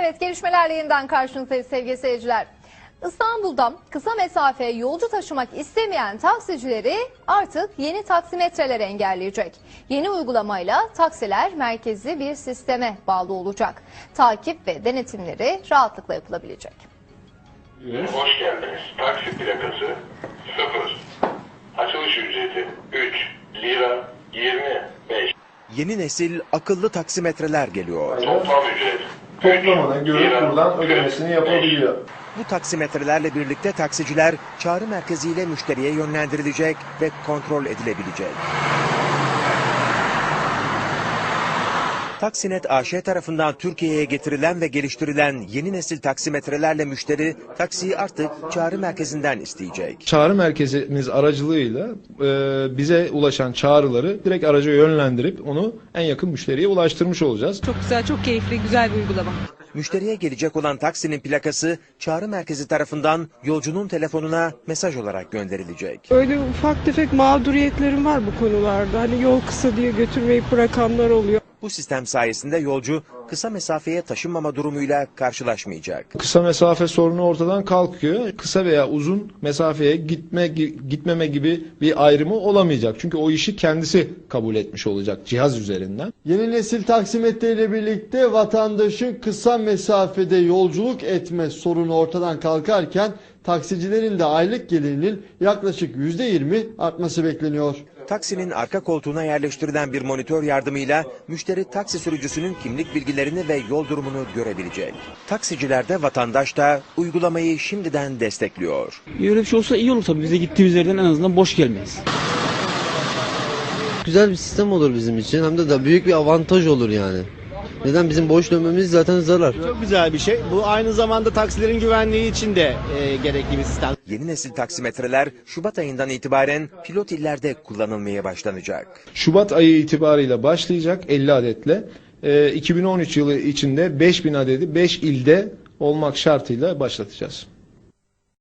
Evet gelişmelerle yeniden karşınızdayız sevgili seyirciler. İstanbul'da kısa mesafe yolcu taşımak istemeyen taksicileri artık yeni taksimetreler engelleyecek. Yeni uygulamayla taksiler merkezi bir sisteme bağlı olacak. Takip ve denetimleri rahatlıkla yapılabilecek. Hoş geldiniz. Taksi plakası 0. Açılış ücreti 3 lira 25. Yeni nesil akıllı taksimetreler geliyor. Toplam ücret toplamını görüp buradan 45. ödemesini yapabiliyor. Bu taksimetrelerle birlikte taksiciler çağrı merkeziyle müşteriye yönlendirilecek ve kontrol edilebilecek. Taksinet AŞ tarafından Türkiye'ye getirilen ve geliştirilen yeni nesil taksimetrelerle müşteri taksiyi artık çağrı merkezinden isteyecek. Çağrı merkezimiz aracılığıyla e, bize ulaşan çağrıları direkt araca yönlendirip onu en yakın müşteriye ulaştırmış olacağız. Çok güzel, çok keyifli, güzel bir uygulama. Müşteriye gelecek olan taksinin plakası çağrı merkezi tarafından yolcunun telefonuna mesaj olarak gönderilecek. Öyle ufak tefek mağduriyetlerim var bu konularda. Hani yol kısa diye götürmeyip bırakanlar oluyor. Bu sistem sayesinde yolcu kısa mesafeye taşınmama durumuyla karşılaşmayacak. Kısa mesafe sorunu ortadan kalkıyor. Kısa veya uzun mesafeye gitme gi- gitmeme gibi bir ayrımı olamayacak. Çünkü o işi kendisi kabul etmiş olacak cihaz üzerinden. Yeni nesil taksimetre ile birlikte vatandaşın kısa mesafede yolculuk etme sorunu ortadan kalkarken taksicilerin de aylık gelirinin yaklaşık %20 artması bekleniyor. Taksinin arka koltuğuna yerleştirilen bir monitör yardımıyla müşteri taksi sürücüsünün kimlik bilgilerini ve yol durumunu görebilecek. Taksiciler de vatandaş da uygulamayı şimdiden destekliyor. Öyle bir şey olsa iyi olur tabii. Bize gittiğimiz yerden en azından boş gelmeyiz. güzel bir sistem olur bizim için hem de da büyük bir avantaj olur yani. Neden bizim boş dönmemiz zaten zarar. Çok güzel bir şey. Bu aynı zamanda taksilerin güvenliği için de e, gerekli bir sistem. Yeni nesil taksimetreler Şubat ayından itibaren pilot illerde kullanılmaya başlanacak. Şubat ayı itibarıyla başlayacak 50 adetle. Ee, 2013 yılı içinde 5000 adedi 5 ilde olmak şartıyla başlatacağız.